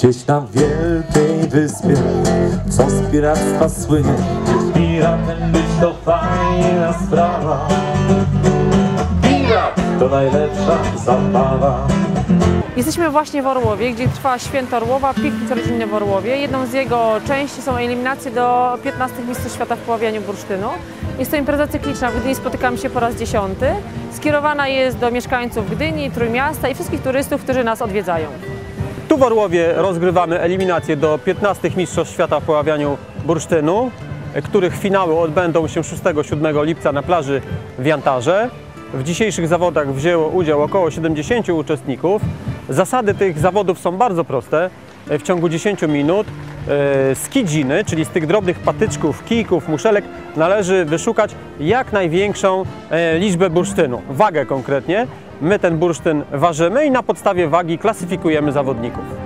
Gdzieś na wielkiej wyspie, co z piractwa słynie Piratem być to fajna sprawa Pirat to najlepsza zabawa Jesteśmy właśnie w Orłowie, gdzie trwa święto Orłowa, piknik rodzinny w Orłowie. Jedną z jego części są eliminacje do 15 Mistrzostw Świata w poławianiu bursztynu. Jest to impreza cykliczna, w Gdyni spotykamy się po raz dziesiąty. Skierowana jest do mieszkańców Gdyni, Trójmiasta i wszystkich turystów, którzy nas odwiedzają. Tu w Orłowie rozgrywamy eliminację do 15 Mistrzostw Świata w poławianiu bursztynu, których finały odbędą się 6-7 lipca na plaży w Jantarze. W dzisiejszych zawodach wzięło udział około 70 uczestników. Zasady tych zawodów są bardzo proste. W ciągu 10 minut e, z kidziny, czyli z tych drobnych patyczków, kijków, muszelek, należy wyszukać jak największą e, liczbę bursztynu, wagę konkretnie. My ten bursztyn ważymy i na podstawie wagi klasyfikujemy zawodników.